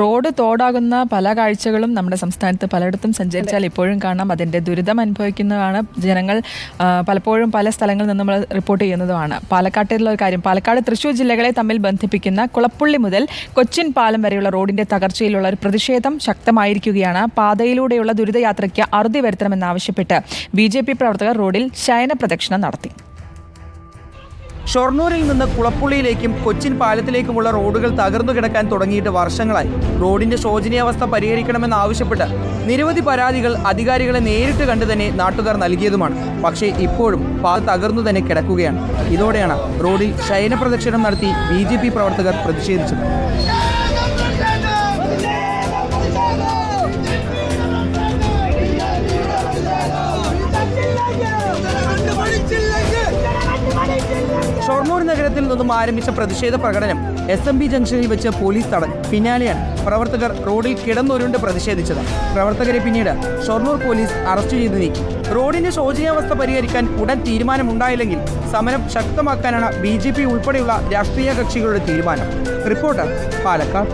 Road തോടാകുന്ന പല കാഴ്ചകളും നമ്മുടെ സംസ്ഥാനത്ത് പലയിടത്തും സഞ്ചരിച്ചാൽ ഇപ്പോഴും കാണാം. അതിന്റെ ദുരിതം അനുഭവിക്കുന്നതാണ് ജനങ്ങൾ പലപ്പോഴും പല സ്ഥലങ്ങളിൽ നിന്ന് നമ്മൾ റിപ്പോർട്ട് ചെയ്യുന്നതുമാണ്. പാലക്കാട്ടിലുള്ള ഒരു കാര്യം പാലക്കാട് തൃശ്ശൂർ ജില്ലകളെ തമ്മിൽ ബന്ധിപ്പിക്കുന്ന കുളപ്പുള്ളി മുതൽ കൊച്ചിൻ പാലം വരെയുള്ള റോഡിന്റെ തകർച്ചയിലുള്ള ഒരു പ്രതിഷേധം ശക്തമായിരിക്കുകയാണ്. പാതയിലൂടെയുള്ള ദുരിതയാത്രയ്ക്ക് അറുതി വരുത്തണമെന്നാവശ്യപ്പെട്ട് ബി ജെ പി പ്രവർത്തകർ റോഡിൽ ശയന പ്രദക്ഷിണം നടത്തി. ഷൊർണൂരിൽ നിന്ന് കുളപ്പുള്ളിയിലേക്കും കൊച്ചിൻ പാലത്തിലേക്കുമുള്ള റോഡുകൾ തകർന്നു കിടക്കാൻ തുടങ്ങിയിട്ട് വർഷങ്ങളായി. റോഡിന്റെ ശോചനീയാവസ്ഥ പരിഹരിക്കണമെന്നാവശ്യപ്പെട്ട് നിരവധി പരാതികൾ അധികാരികളെ നേരിട്ട് കണ്ടു തന്നെ നാട്ടുകാർ നൽകിയതുമാണ്. പക്ഷേ ഇപ്പോഴും പാത തകർന്നു തന്നെ കിടക്കുകയാണ്. ഇതോടെയാണ് റോഡിൽ ശയനപ്രദക്ഷിണം നടത്തി ബി പ്രവർത്തകർ പ്രതിഷേധിച്ചത്. ഷൊർണൂർ നഗരത്തിൽ നിന്നും ആരംഭിച്ച പ്രതിഷേധ പ്രകടനം എസ് എം ബി ജംഗ്ഷനിൽ വെച്ച് പോലീസ് തടഞ്ഞു പിന്നാലെയാണ് പ്രവർത്തകർ റോഡിൽ കിടന്നുരുണ്ട് പ്രതിഷേധിച്ചത്. പ്രവർത്തകരെ പിന്നീട് ഷൊർണൂർ പോലീസ് അറസ്റ്റ് ചെയ്ത് നീക്കി. റോഡിന്റെ ശോചനീയാവസ്ഥ പരിഹരിക്കാൻ ഉടൻ തീരുമാനമുണ്ടായില്ലെങ്കിൽ സമരം ശക്തമാക്കാനാണ് ബി ഉൾപ്പെടെയുള്ള രാഷ്ട്രീയ കക്ഷികളുടെ തീരുമാനം. റിപ്പോർട്ടർ പാലക്കാട്.